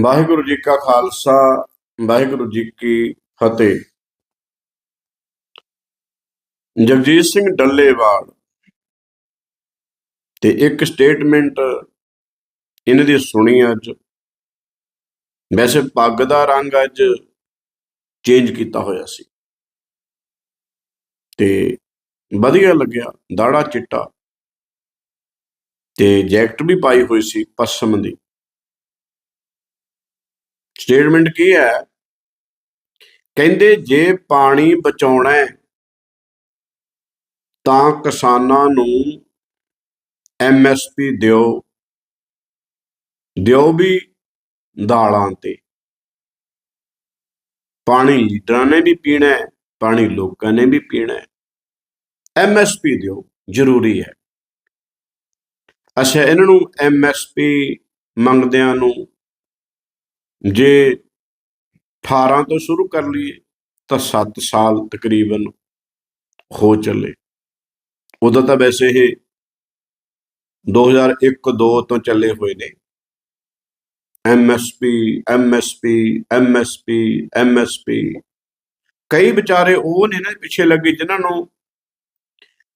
ਵਾਹਿਗੁਰੂ ਜੀ ਕਾ ਖਾਲਸਾ, ਵਾਹਿਗੁਰੂ ਜੀ ਕੀ ਫਤਿਹ। ਜਗਜੀਤ ਸਿੰਘ ਡੱਲੇਵਾਲ ਤੇ ਇੱਕ ਸਟੇਟਮੈਂਟ ਇਹਨਾਂ ਦੀ ਸੁਣੀ ਅੱਜ। ਵੈਸੇ ਪੱਗ ਦਾ ਰੰਗ ਅੱਜ ਚੇਂਜ ਕੀਤਾ ਹੋਇਆ ਸੀ। ਤੇ ਵਧੀਆ ਲੱਗਿਆ, ਦਾੜਾ ਚਿੱਟਾ। ਤੇ ਜੈਕਟ ਵੀ ਪਾਈ ਹੋਈ ਸੀ ਪੱਛਮ ਦੀ ਸਟੇਟਮੈਂਟ ਕੀ ਹੈ? ਕਹਿੰਦੇ ਜੇ ਪਾਣੀ ਬਚਾਉਣਾ ਹੈ, ਤਾਂ ਕਿਸਾਨਾਂ ਨੂੰ ਐਮਐਸਪੀ ਦਿਓ। ਦਿਓ ਵੀ ਦਾਲਾਂ ਤੇ। ਪਾਣੀ ਲੀਡਰਾਂ ਨੇ ਵੀ ਪੀਣਾ ਹੈ, ਪਾਣੀ ਲੋਕਾਂ ਨੇ ਵੀ ਪੀਣਾ ਹੈ। ਐਮਐਸਪੀ ਦਿਓ, ਜ਼ਰੂਰੀ ਹੈ। ਅੱਛਾ, ਇਹਨਾਂ ਨੂੰ ਐਮਐਸਪੀ ਮੰਗਦਿਆਂ ਨੂੰ ਜੇ 18 ਤੋਂ ਸ਼ੁਰੂ ਕਰ ਲਈਏ, ਤਾਂ 7 ਸਾਲ ਤਕਰੀਬਨ ਹੋ ਚੱਲੇ। ਉਦੋਂ ਤਾਂ ਵੈਸੇ ਇਹ 2001-2 ਤੋਂ ਚੱਲੇ ਹੋਏ ਨੇ। ਐਮਐਸਪੀ ਐਮਐਸਪੀ ਐਮਐਸਪੀ ਐਮਐਸਪੀ ਕਈ ਵਿਚਾਰੇ ਉਹ ਨੇ ਨਾ ਪਿੱਛੇ ਲੱਗੇ ਜਿਨ੍ਹਾਂ ਨੂੰ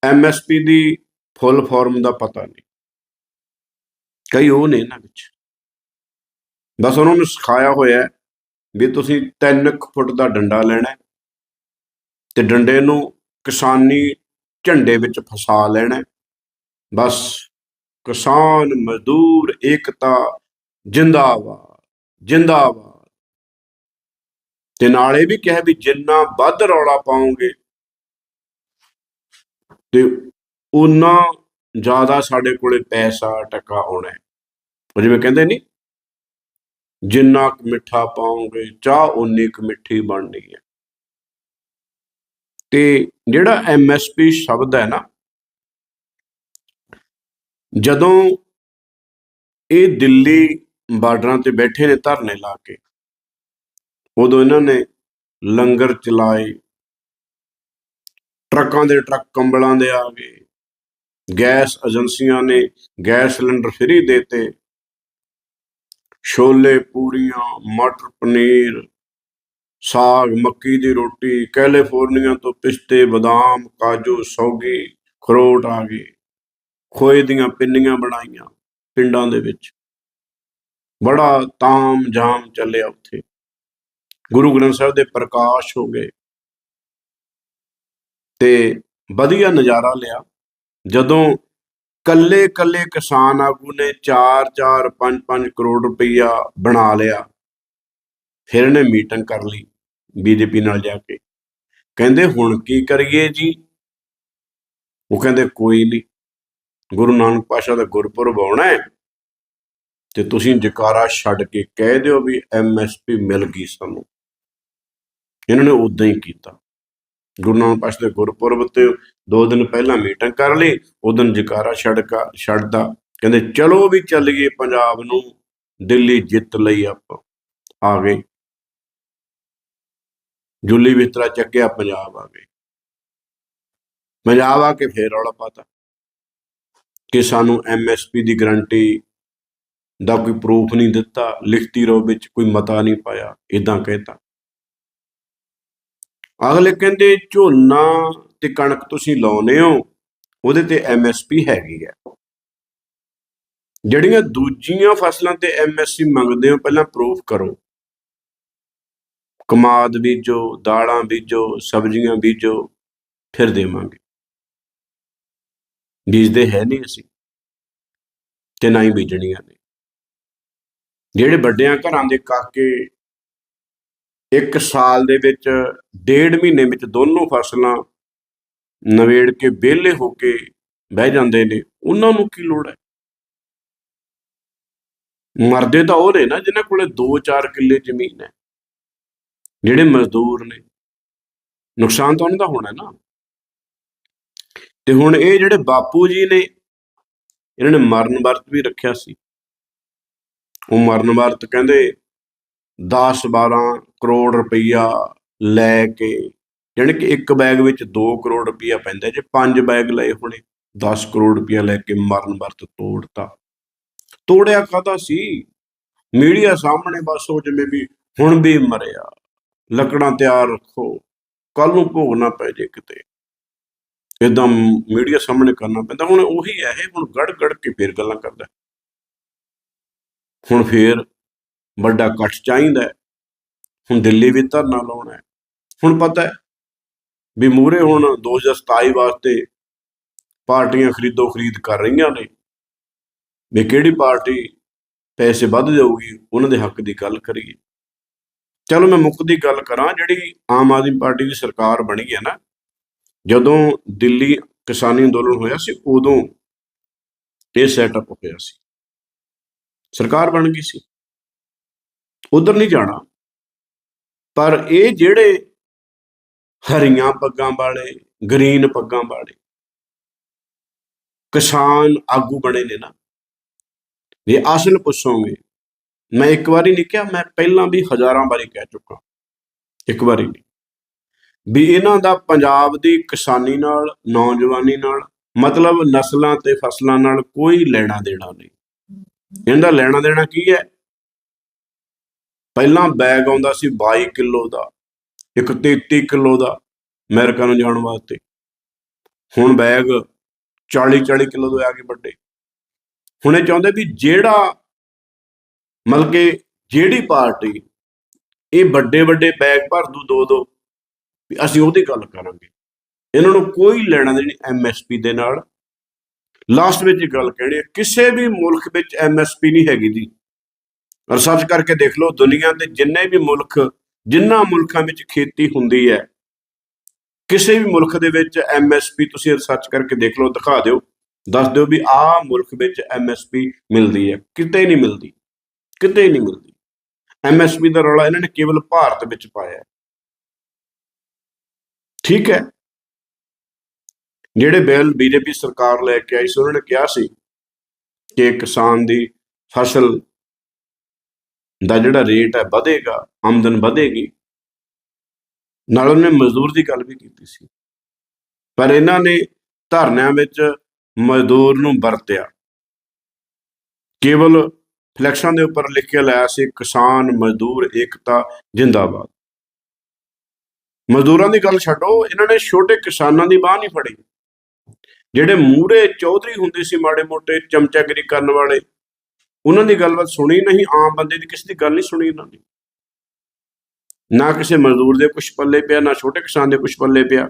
ਐਮਐਸਪੀ ਦੀ ਫੁੱਲ ਫਾਰਮ ਦਾ ਪਤਾ ਨਹੀਂ। ਕਈ ਉਹ ਨੇ ਇਹਨਾਂ ਵਿੱਚ। ਬਸ ਉਹਨਾਂ ਨੂੰ ਸਿਖਾਇਆ ਹੋਇਆ ਵੀ ਤੁਸੀਂ 3 ਫੁੱਟ ਦਾ ਡੰਡਾ ਲੈਣਾ ਤੇ ਡੰਡੇ ਨੂੰ ਕਿਸਾਨੀ ਝੰਡੇ ਵਿੱਚ ਫਸਾ ਲੈਣਾ ਬਸ ਕਿਸਾਨ ਮਜ਼ਦੂਰ ਏਕਤਾ ਜਿੰਦਾਬਾਦ ਜਿੰਦਾਬਾਦ। ਤੇ ਨਾਲ ਇਹ ਵੀ ਕਿਹਾ ਵੀ ਜਿੰਨਾ ਵੱਧ ਰੌਲਾ ਪਾਉਂਗੇ ਤੇ ਉਨਾ ਜ਼ਿਆਦਾ ਸਾਡੇ ਕੋਲੇ ਪੈਸਾ, ਟਕਾ ਆਉਣਾ ਜਿਵੇਂ ਕਹਿੰਦੇ ਨਹੀਂ ਜਿੰਨਾ ਕੁ ਮਿੱਠਾ ਪਾਉਂਗੇ ਚਾਹ ਉਨੀ ਕੁ ਮਿੱਠੀ ਬਣਨੀ ਹੈ। ਤੇ ਜਿਹੜਾ ਐਮਐਸਪੀ ਸ਼ਬਦ ਹੈ ਨਾ, ਜਦੋਂ ਇਹ ਦਿੱਲੀ ਬਾਰਡਰਾਂ ਤੇ ਬੈਠੇ ਨੇ ਧਰਨੇ ਲਾ ਕੇ, ਉਦੋਂ ਇਹਨਾਂ ਨੇ ਲੰਗਰ ਚਲਾਏ, ਟਰੱਕਾਂ ਦੇ ਟਰੱਕ ਕੰਬਲਾਂ ਦੇ ਆ ਗਏ, ਗੈਸ ਏਜੰਸੀਆਂ ਨੇ ਗੈਸ ਸਿਲੰਡਰ ਫ੍ਰੀ ਦੇਤੇ ਛੋਲੇ ਪੂਰੀਆਂ ਮਟਰ ਪਨੀਰ, ਸਾਗ, ਮੱਕੀ ਦੀ ਰੋਟੀ, ਕੈਲੀਫੋਰਨੀਆ ਤੋਂ ਪਿਸਤੇ, ਬਦਾਮ, ਕਾਜੂ, ਸੌਗੀ, ਖਰੋਟ ਆ ਗਏ। ਖੋਏ ਦੀਆਂ ਪਿੰਨੀਆਂ ਬਣਾਈਆਂ ਪਿੰਡਾਂ ਦੇ ਵਿੱਚ। ਬੜਾ ਤਾਮ ਜਾਮ ਚੱਲਿਆ ਉੱਥੇ। ਗੁਰੂ ਗ੍ਰੰਥ ਸਾਹਿਬ ਦੇ ਪ੍ਰਕਾਸ਼ ਹੋ ਗਏ। ਤੇ ਵਧੀਆ ਨਜ਼ਾਰਾ ਲਿਆ। ਜਦੋਂ ਕੱਲੇ ਕੱਲੇ ਕਿਸਾਨ ਆਗੂ ਨੇ 4-4 5-5 ਕਰੋੜ ਰੁਪਈਆ ਬਣਾ ਲਿਆ। ਫਿਰ ਇਹਨੇ ਮੀਟਿੰਗ ਕਰ ਲਈ ਬੀਜੇਪੀ ਨਾਲ ਜਾ ਕੇ। ਕਹਿੰਦੇ, ਹੁਣ ਕੀ ਕਰੀਏ ਜੀ? ਉਹ ਕਹਿੰਦੇ, ਕੋਈ ਨਹੀਂ। ਗੁਰੂ ਨਾਨਕ ਪਾਸ਼ਾ ਦਾ ਗੁਰਪੁਰਬ ਆਉਣਾ ਹੈ ਤੇ ਤੁਸੀਂ ਜਕਾਰਾ ਛੱਡ ਕੇ ਕਹਿ ਦਿਓ ਵੀ ਐਮਐਸਪੀ ਮਿਲ ਗਈ ਸਾਨੂੰ। ਇਹਨਾਂ ਨੇ ਉਦਾਂ ਹੀ ਕੀਤਾ। ਗੁਰੂ ਨਾਨਕ ਪਾਤਸ਼ਾਹ ਦੇ ਗੁਰਪੁਰਬ ਤੇ ਦੋ ਦਿਨ ਪਹਿਲਾਂ ਮੀਟਿੰਗ ਕਰ ਲਈ ਉਦੋਂ ਜਕਾਰਾ ਛੱਡ ਕਾ, ਛੱਡਦਾ। ਕਹਿੰਦੇ, ਚਲੋ ਵੀ ਚੱਲੀਏ ਪੰਜਾਬ ਨੂੰ, ਦਿੱਲੀ ਜਿੱਤ ਲਈ ਆਪਾਂ। ਆ ਗਏ। ਜੁੱਲੀ ਬਿਸਤਰਾ ਚੱਕਿਆ, ਪੰਜਾਬ ਆ ਗਏ। ਪੰਜਾਬ ਆ ਕੇ ਫੇਰ ਰੌਲਾ ਪਾਤਾ। ਕਿ ਸਾਨੂੰ ਐਮਐਸਪੀ ਦੀ ਗਰੰਟੀ ਦਾ ਕੋਈ ਪ੍ਰੂਫ ਨਹੀਂ ਦਿੱਤਾ, ਲਿਖਤੀ ਰੂਪ ਵਿੱਚ ਕੋਈ ਮਤਾ ਨਹੀਂ ਪਾਇਆ ਇਦਾਂ ਕਹਿਤਾ। ਅਗਲੇ ਕਹਿੰਦੇ, ਝੋਨਾ ਤੇ ਕਣਕ ਤੁਸੀਂ ਲਾਉਨੇ ਹੋ, ਉਹਦੇ ਤੇ ਐਮਐਸਪੀ ਹੈਗੀ ਹੈ। ਜਿਹੜੀਆਂ ਦੂਜੀਆਂ ਫਸਲਾਂ ਤੇ ਐਮਐਸਪੀ ਮੰਗਦੇ ਹੋ, ਪਹਿਲਾਂ ਪ੍ਰੂਫ ਕਰੋ। ਕਮਾਦ ਬੀਜੋ, ਦਾਲਾਂ ਬੀਜੋ, ਸਬਜ਼ੀਆਂ ਬੀਜੋ, ਫਿਰ ਦੇਵਾਂਗੇ। ਬੀਜਦੇ ਹੈ ਨਹੀਂ ਅਸੀਂ, ਤੇ ਨਾ ਹੀ ਬੀਜਣੀਆਂ ਨੇ। ਜਿਹੜੇ ਵੱਡਿਆਂ ਘਰਾਂ ਦੇ ਕਾਕੇ ਇੱਕ ਸਾਲ ਦੇ ਵਿੱਚ, ਡੇਢ ਮਹੀਨੇ ਵਿੱਚ ਦੋਨੋਂ ਫਸਲਾਂ ਨਵੇੜ ਕੇ ਵਿਹਲੇ ਹੋ ਕੇ ਬਹਿ ਜਾਂਦੇ ਨੇ। ਉਹਨਾਂ ਨੂੰ ਕੀ ਲੋੜ ਹੈ? ਮਰਦੇ ਤਾਂ ਉਹ ਨੇ ਨਾ ਜਿਨ੍ਹਾਂ ਕੋਲੇ 2-4 ਕਿੱਲੇ ਜ਼ਮੀਨ ਹੈ, ਜਿਹੜੇ ਮਜ਼ਦੂਰ ਨੇ। ਨੁਕਸਾਨ ਤਾਂ ਉਹਨਾਂ ਦਾ ਹੋਣਾ ਨਾ। ਤੇ ਹੁਣ ਇਹ ਜਿਹੜੇ ਬਾਪੂ ਜੀ ਨੇ, ਇਹਨਾਂ ਨੇ ਮਰਨ ਵਰਤ ਵੀ ਰੱਖਿਆ ਸੀ। ਉਹ ਮਰਨ ਵਰਤ ਕਹਿੰਦੇ 10-12 ਕਰੋੜ ਰੁਪਈਆ ਲੈ ਕੇ ਯਾਨੀ ਕਿ ਇੱਕ ਬੈਗ ਵਿੱਚ 2 ਕਰੋੜ ਰੁਪਈਆ ਪੈਂਦਾ, ਜੇ ਪੰਜ ਬੈਗ ਲਏ ਹੋਣੇ 10 ਕਰੋੜ ਰੁਪਈਆ ਲੈ ਕੇ ਮਰਨ ਵਰਤ ਤੋੜਤਾ। ਤੋੜਿਆ ਕਾਹਦਾ ਸੀ? ਮੀਡੀਆ ਸਾਹਮਣੇ ਬਸ ਉਹ ਜਿਵੇਂ ਵੀ ਹੁਣ ਵੀ ਮਰਿਆ। ਲੱਕੜਾਂ ਤਿਆਰ ਰੱਖੋ ਕੱਲ ਨੂੰ ਭੋਗ ਨਾ ਪੈ ਜੇ ਕਿਤੇ। ਇਦਾਂ ਮੀਡੀਆ ਸਾਹਮਣੇ ਕਰਨਾ ਪੈਂਦਾ, ਹੁਣ ਉਹੀ ਹੈ ਇਹ, ਹੁਣ ਗੜ ਗੜ ਕੇ ਫੇਰ ਗੱਲਾਂ ਕਰਦਾ। ਹੁਣ ਫੇਰ ਵੱਡਾ ਇਕੱਠ ਚਾਹੀਦਾ ਹੁਣ ਦਿੱਲੀ ਵੀ ਧਰਨਾ ਲਾਉਣਾ ਹੈ। ਹੁਣ ਪਤਾ ਹੈ ਵੀ ਮੂਰੇ ਹੁਣ 2027 ਵਾਸਤੇ ਪਾਰਟੀਆਂ ਖਰੀਦੋ ਖਰੀਦ ਕਰ ਰਹੀਆਂ ਨੇ। ਵੀ ਕਿਹੜੀ ਪਾਰਟੀ ਪੈਸੇ ਵੱਧ ਜਾਊਗੀ ਉਹਨਾਂ ਦੇ ਹੱਕ ਦੀ ਗੱਲ ਕਰੀਏ। ਚਲੋ ਮੈਂ ਮੁੱਖ ਦੀ ਗੱਲ ਕਰਾਂ, ਜਿਹੜੀ ਆਮ ਆਦਮੀ ਪਾਰਟੀ ਦੀ ਸਰਕਾਰ ਬਣੀ ਹੈ ਨਾ, ਜਦੋਂ ਦਿੱਲੀ ਕਿਸਾਨੀ ਅੰਦੋਲਨ ਹੋਇਆ ਸੀ, ਉਦੋਂ ਇਹ ਸੈਟਅਪ ਹੋਇਆ ਸੀ। ਸਰਕਾਰ ਬਣ ਗਈ ਸੀ। ਉਧਰ ਨਹੀਂ ਜਾਣਾ। ਪਰ ਇਹ ਜਿਹੜੇ ਹਰੀਆਂ ਪੱਗਾਂ ਵਾਲੇ ਗ੍ਰੀਨ ਪੱਗਾਂ ਵਾਲੇ ਕਿਸਾਨ ਆਗੂ ਬਣੇ ਨੇ ਨਾ ਇਹ ਅਸਲ ਪੁੱਛੋਗੇ ਮੈਂ ਇੱਕ ਵਾਰੀ ਨਹੀਂ ਕਿਹਾ ਮੈਂ ਪਹਿਲਾਂ ਵੀ ਹਜ਼ਾਰਾਂ ਵਾਰੀ ਕਹਿ ਚੁੱਕਾ ਇੱਕ ਵਾਰੀ ਨਹੀਂ। ਵੀ ਇਹਨਾਂ ਦਾ ਪੰਜਾਬ ਦੀ ਕਿਸਾਨੀ ਨਾਲ ਨੌਜਵਾਨੀ ਨਾਲ ਮਤਲਬ ਨਸਲਾਂ ਤੇ ਫਸਲਾਂ ਨਾਲ ਕੋਈ ਲੈਣਾ ਦੇਣਾ ਨਹੀਂ। ਇਹਦਾ ਲੈਣਾ ਦੇਣਾ ਕੀ ਹੈ? ਪਹਿਲਾਂ ਬੈਗ ਆਉਂਦਾ ਸੀ 22 ਕਿਲੋ ਦਾ, ਇੱਕ 33 ਕਿਲੋ ਦਾ ਅਮਰੀਕਾ ਨੂੰ ਜਾਣ ਵਾਸਤੇ। ਹੁਣ ਬੈਗ 40 40 ਕਿਲੋ ਦੇ ਆ ਕੇ ਵੱਡੇ। ਹੁਣ ਇਹ ਚਾਹੁੰਦੇ ਵੀ ਜਿਹੜਾ ਮਤਲਬ ਕਿ ਜਿਹੜੀ ਪਾਰਟੀ ਇਹ ਵੱਡੇ ਵੱਡੇ ਬੈਗ ਭਰ ਦੂ ਦੋ ਦੋ, ਵੀ ਅਸੀਂ ਉਹਦੀ ਗੱਲ ਕਰਾਂਗੇ। ਇਹਨਾਂ ਨੂੰ ਕੋਈ ਲੈਣਾ ਦੇਣੀ ਐਮਐਸਪੀ ਦੇ ਨਾਲ। ਲਾਸਟ ਵਿੱਚ ਇੱਕ ਗੱਲ ਕਹਿਣੀ ਹੈ, ਕਿਸੇ ਵੀ ਮੁਲਕ ਵਿੱਚ ਐਮਐਸਪੀ ਨਹੀਂ ਹੈਗੀ ਜੀ। ਰਿਸਰਚ ਕਰਕੇ ਦੇਖ ਲਓ, ਦੁਨੀਆ ਦੇ ਜਿੰਨੇ ਵੀ ਮੁਲਕ, ਜਿੰਨਾ ਮੁਲਕਾਂ ਵਿੱਚ ਖੇਤੀ ਹੁੰਦੀ ਹੈ, ਕਿਸੇ ਵੀ ਮੁਲਕ ਦੇ ਵਿੱਚ ਐਮਐਸਪੀ ਤੁਸੀਂ ਰਿਸਰਚ ਕਰਕੇ ਦੇਖ ਲਓ, ਦਿਖਾ ਦਿਓ, ਦੱਸ ਦਿਓ ਵੀ ਆਹ ਮੁਲਕ ਵਿੱਚ ਐਮਐਸਪੀ ਮਿਲਦੀ ਹੈ, ਕਿਤੇ ਨਹੀਂ ਮਿਲਦੀ, ਕਿਤੇ ਨਹੀਂ ਮਿਲਦੀ। ਐਮਐਸਪੀ ਦਾ ਰੌਲਾ ਇਹਨਾਂ ਨੇ ਕੇਵਲ ਭਾਰਤ ਵਿੱਚ ਪਾਇਆ ਠੀਕ ਹੈ? ਜਿਹੜੇ ਬਿੱਲ ਬੀਜੇਪੀ ਸਰਕਾਰ ਲੈ ਕੇ ਆਈ ਸੀ, ਉਹਨਾਂ ਨੇ ਕਿਹਾ ਸੀ ਕਿ ਕਿਸਾਨ ਦੀ ਫਸਲ ਦਾ ਜਿਹੜਾ ਰੇਟ ਹੈ ਵਧੇਗਾ, ਆਮਦਨ ਵਧੇਗੀ। ਨਾਲ ਉਹਨੇ ਮਜ਼ਦੂਰ ਦੀ ਗੱਲ ਵੀ ਕੀਤੀ ਸੀ। ਪਰ ਇਹਨਾਂ ਨੇ ਧਰਨਿਆਂ ਵਿੱਚ ਮਜ਼ਦੂਰ ਨੂੰ ਵਰਤਿਆ। ਕੇਵਲ ਫਲੈਕਸਾਂ ਦੇ ਉੱਪਰ ਲਿਖ ਕੇ ਲਾਇਆ ਸੀ, ਕਿਸਾਨ, ਮਜ਼ਦੂਰ, ਏਕਤਾ, ਜਿੰਦਾਬਾਦ। ਮਜ਼ਦੂਰਾਂ ਦੀ ਗੱਲ ਛੱਡੋ, ਇਹਨਾਂ ਨੇ ਛੋਟੇ ਕਿਸਾਨਾਂ ਦੀ ਬਾਹ ਨਹੀਂ ਫੜੀ। ਜਿਹੜੇ ਮੂਰੇ ਚੌਧਰੀ ਹੁੰਦੇ ਸੀ ਮਾੜੇ ਮੋਟੇ, ਚਮਚਾਗਰੀ ਕਰਨ ਵਾਲੇ ਉਹਨਾਂ ਦੀ ਗੱਲਬਾਤ ਸੁਣੀ ਨਹੀਂ, ਆਮ ਬੰਦੇ ਦੀ ਕਿਸੇ ਦੀ ਗੱਲ ਨਹੀਂ ਸੁਣੀ ਇਹਨਾਂ ਨੇ ਨਾ ਕਿਸੇ ਮਜ਼ਦੂਰ ਦੇ ਕੁਛ ਪੱਲੇ ਪਿਆ, ਨਾ ਛੋਟੇ ਕਿਸਾਨ ਦੇ ਕੁਛ ਪੱਲੇ ਪਿਆ।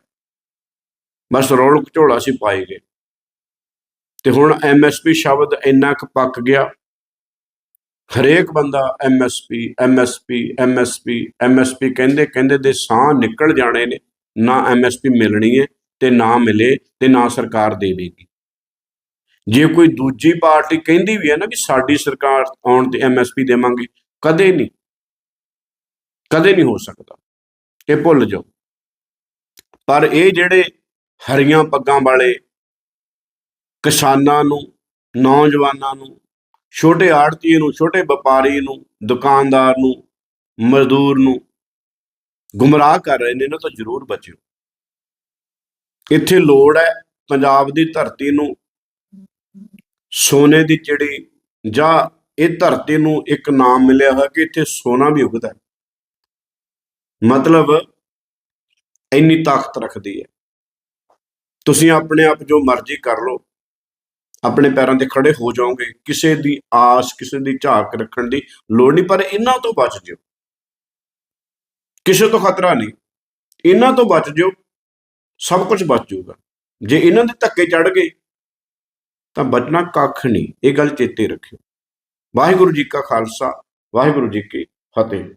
ਬਸ ਰੌਲ ਝੋਲਾ ਸੀ ਪਾਏ ਗਏ। ਤੇ ਹੁਣ ਐਮਐਸਪੀ ਸ਼ਬਦ ਇੰਨਾ ਕੁ ਪੱਕ ਗਿਆ। ਹਰੇਕ ਬੰਦਾ ਐਮਐਸਪੀ ਐਮਐਸਪੀ ਐਮਐਸਪੀ ਐਮਐਸਪੀ ਕਹਿੰਦੇ ਕਹਿੰਦੇ ਦੇ ਸਾਹ ਨਿਕਲ ਜਾਣੇ ਨੇ। ਨਾ ਐਮਐਸਪੀ ਮਿਲਣੀ ਹੈ ਤੇ ਨਾ ਮਿਲੇ ਤੇ ਨਾ ਸਰਕਾਰ ਦੇਵੇਗੀ। ਜੇ ਕੋਈ ਦੂਜੀ ਪਾਰਟੀ ਕਹਿੰਦੀ ਵੀ ਹੈ ਨਾ ਵੀ ਸਾਡੀ ਸਰਕਾਰ ਆਉਣ ਤੇ ਐਮਐਸਪੀ ਦੇਵਾਂਗੇ, ਕਦੇ ਨਹੀਂ। ਕਦੇ ਨਹੀਂ ਹੋ ਸਕਦਾ। ਇਹ ਭੁੱਲ ਜਾਓ। ਪਰ ਇਹ ਜਿਹੜੇ ਹਰੀਆਂ ਪੱਗਾਂ ਵਾਲੇ ਕਿਸਾਨਾਂ ਨੂੰ, ਨੌਜਵਾਨਾਂ ਨੂੰ, ਛੋਟੇ ਆੜਤੀਏ ਨੂੰ, ਛੋਟੇ ਵਪਾਰੀ ਨੂੰ, ਦੁਕਾਨਦਾਰ ਨੂੰ, ਮਜ਼ਦੂਰ ਨੂੰ ਗੁੰਮਰਾਹ ਕਰ ਰਹੇ ਨੇ, ਇਹਨਾਂ ਤੋਂ ਜ਼ਰੂਰ ਬਚਿਓ। ਇੱਥੇ ਲੋੜ ਹੈ ਪੰਜਾਬ ਦੀ ਧਰਤੀ ਨੂੰ ਸੋਨੇ ਦੀ ਚਿੜੀ ਜਾਂ ਇਹ ਧਰਤੀ ਨੂੰ ਇੱਕ ਨਾਮ ਮਿਲਿਆ ਹੋਇਆ ਕਿ ਇੱਥੇ ਸੋਨਾ ਵੀ ਉਗਦਾ ਹੈ। ਮਤਲਬ ਇੰਨੀ ਤਾਕਤ ਰੱਖਦੀ ਹੈ। ਤੁਸੀਂ ਆਪਣੇ ਆਪ ਜੋ ਮਰਜ਼ੀ ਕਰ ਲਓ, ਆਪਣੇ ਪੈਰਾਂ ਤੇ ਖੜੇ ਹੋ ਜਾਓਗੇ, ਕਿਸੇ ਦੀ ਆਸ, ਕਿਸੇ ਦੀ ਝਾਕ ਰੱਖਣ ਦੀ ਲੋੜ ਨਹੀਂ, ਪਰ ਇਹਨਾਂ ਤੋਂ ਬਚ ਜਿਓ। ਕਿਸੇ ਤੋਂ ਖਤਰਾ ਨਹੀਂ। ਇਹਨਾਂ ਤੋਂ ਬਚ ਜਿਓ, ਸਭ ਕੁਝ ਬਚ ਜਾਊਗਾ। ਜੇ ਇਹਨਾਂ ਦੇ ਧੱਕੇ ਚੜ ਗਏ ਤਾਂ ਬਚਣਾ ਕੱਖ ਨਹੀਂ, ਇਹ ਗੱਲ ਚੇਤੇ ਰੱਖਿਓ। ਵਾਹਿਗੁਰੂ ਜੀ ਕਾ ਖਾਲਸਾ, ਵਾਹਿਗੁਰੂ ਜੀ ਕੀ ਫਤਿਹ।